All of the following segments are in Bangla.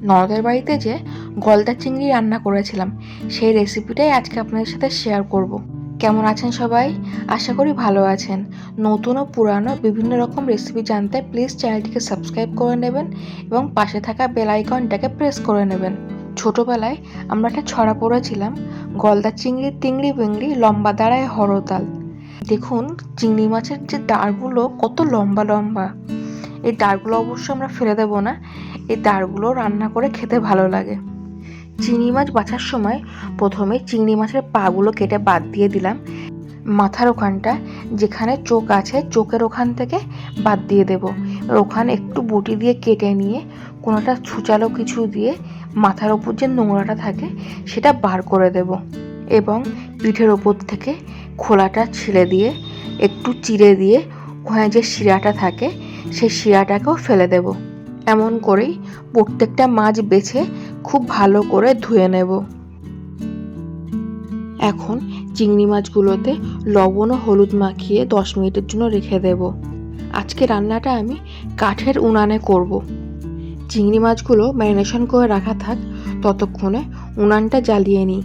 ননদের বাড়িতে যে গলদা চিংড়ি রান্না করেছিলাম, সেই রেসিপিটাই আজকে আপনাদের সাথে শেয়ার করব। কেমন আছেন সবাই? আশা করি ভালো আছেন। নতুন ও পুরানো বিভিন্ন রকম রেসিপি জানতে প্লিজ চ্যানেলটিকে সাবস্ক্রাইব করে নেবেন এবং পাশে থাকা বেল আইকনটাকে প্রেস করে নেবেন। ছোটোবেলায় আমরা একটা ছড়া পড়েছিলাম, গলদা চিংড়ি, তিংড়ি, বিংড়ি, লম্বা দাঁড়ায় হরতাল দেখুন, চিংড়ি মাছের যে দাঁড়গুলো কত লম্বা লম্বা। এই দাঁড়গুলো অবশ্য আমরা ফেলে দেবো না এই দাঁড়গুলো রান্না করে খেতে ভালো লাগে। চিংড়ি মাছ বাছার সময় প্রথমে চিংড়ি মাছের পাগুলো কেটে বাদ দিয়ে দিলাম। মাথার ওখানটা যেখানে চোখ আছে, চোখের ওখান থেকে বাদ দিয়ে দেব। ওখানে একটু বুটি দিয়ে কেটে নিয়ে, কোনোটা ছুচালো কিছু দিয়ে মাথার ওপর যে নোংরাটা থাকে, সেটা বার করে দেব। এবং পিঠের ওপর থেকে খোলাটা ছিঁড়ে দিয়ে, একটু চিড়ে দিয়ে, ওখানে যে শিরাটা থাকে, সেই শিরাটাকেও ফেলে দেব। এমন করেই প্রত্যেকটা মাছ বেছে খুব ভালো করে ধুয়ে নেব। এখন চিংড়ি মাছগুলোতে লবণ ও হলুদ মাখিয়ে দশ মিনিটের জন্য রেখে দেব। আজকে রান্নাটা আমি কাঠের উনানে করব। চিংড়ি মাছগুলো ম্যারিনেশন করে রাখা থাক, ততক্ষণে উনানটা জ্বালিয়ে নিই।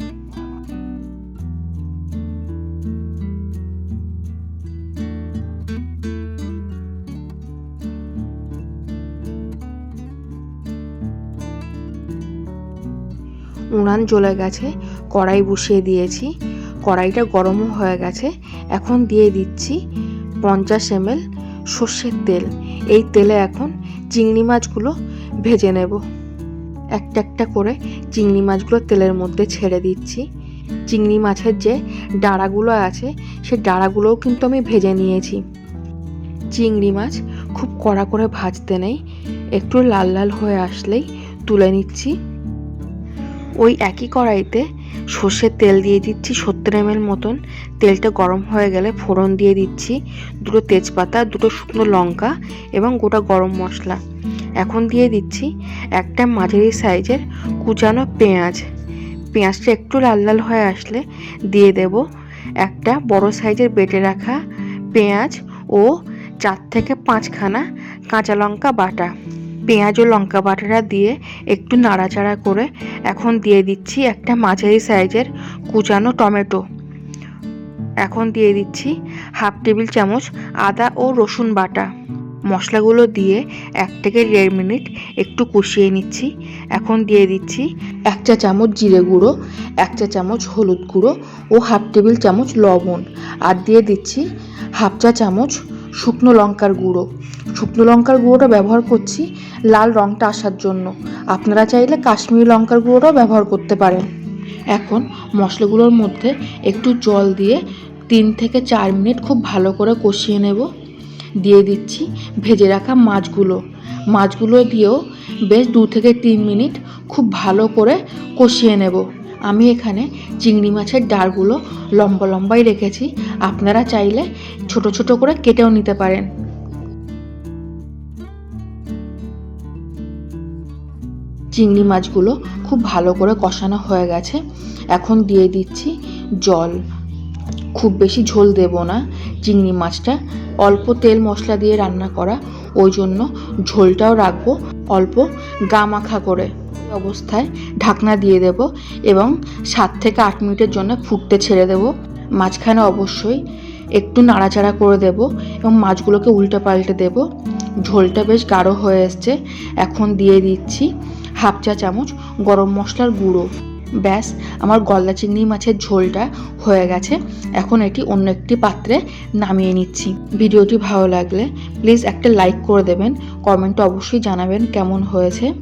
উনান জ্বলে গেছে, কড়াই বসিয়ে দিয়েছি। কড়াইটা গরমও হয়ে গেছে, এখন দিয়ে দিচ্ছি পঞ্চাশ এমএল সর্ষের তেল। এই তেলে এখন চিংড়ি মাছগুলো ভেজে নেব। একটা একটা করে চিংড়ি মাছগুলো তেলের মধ্যে ছেড়ে দিচ্ছি। চিংড়ি মাছের যে ডাঁড়াগুলো আছে, সে ডাঁড়াগুলোও কিন্তু আমি ভেজে নিয়েছি। চিংড়ি মাছ খুব কড়া করে ভাজতে নেই, একটু লাল লাল হয়ে আসলেই তুলে নিচ্ছি। ওই একই কড়াইতে সর্ষের তেল দিয়ে দিচ্ছি সত্তর এমএল মতন। তেলটা গরম হয়ে গেলে ফোড়ন দিয়ে দিচ্ছি দুটো তেজপাতা, দুটো শুকনো লঙ্কা এবং গোটা গরম মশলা। এখন দিয়ে দিচ্ছি একটা মাঝারি সাইজের কুচানো পেঁয়াজ। পেঁয়াজটা একটু লাল লাল হয়ে আসলে দিয়ে দেব। একটা বড় সাইজের বেটে রাখা পেঁয়াজ ও চার থেকে পাঁচখানা কাঁচা লঙ্কা বাটা। পেঁয়াজ ও লঙ্কা বাটাটা দিয়ে একটু নাড়াচাড়া করে এখন দিয়ে দিচ্ছি একটা মাঝারি সাইজের কুচানো টমেটো। এখন দিয়ে দিচ্ছি হাফ টেবিল চামচ আদা ও রসুন বাটা। মশলাগুলো দিয়ে এক থেকে দেড় মিনিট একটু কষিয়ে নিচ্ছি। এখন দিয়ে দিচ্ছি এক চা চামচ জিরে গুঁড়ো, এক চা চামচ হলুদ গুঁড়ো ও হাফ টেবিল চামচ লবণ। আর দিয়ে দিচ্ছি হাফ চা চামচ শুকনো লঙ্কার গুঁড়ো। শুকনো লঙ্কার গুঁড়োটা ব্যবহার করছি লাল রঙটা আসার জন্য। আপনারা চাইলে কাশ্মীরি লঙ্কার গুঁড়োটাও ব্যবহার করতে পারেন। এখন মশলাগুলোর মধ্যে একটু জল দিয়ে তিন থেকে চার মিনিট খুব ভালো করে কষিয়ে নেব। দিয়ে দিচ্ছি ভেজে রাখা মাছগুলো। মাছগুলো দিয়েও বেশ দু থেকে তিন মিনিট খুব ভালো করে কষিয়ে নেব। আমি এখানে চিংড়ি মাছের ডাড়গুলো লম্বা লম্বাই রেখেছি। আপনারা চাইলে ছোট ছোট করে কেটেও নিতে পারেন। চিংড়ি মাছগুলো খুব ভালো করে কষানো হয়ে গেছে। এখন দিয়ে দিচ্ছি জল। খুব বেশি ঝোল দেব না। চিংড়ি মাছটা অল্প তেল মশলা দিয়ে রান্না করা। ওই জন্য ঝোলটাও রাখব অল্প গা মাখা করে। অবস্থায় ঢাকনা দিয়ে দেব এবং সাত থেকে আট মিনিটের জন্য ফুটতে ছেড়ে দেব। মাঝখানে অবশ্যই একটু নাড়াচাড়া করে দেব এবং মাছগুলোকে উল্টে পাল্টে দেব। ঝোলটা বেশ গাঢ় হয়ে এসছে। এখন দিয়ে দিচ্ছি হাফ চা চামচ গরম মশলার গুঁড়ো। ব্যাস, আমার গলদা চিংড়ি মাছের ঝোলটা হয়ে গেছে। এখন এটি অন্য একটি পাত্রে নামিয়ে নিচ্ছি। ভিডিওটি ভালো লাগলে প্লিজ একটা লাইক করে দেবেন। কমেন্টে অবশ্যই জানাবেন কেমন হয়েছে।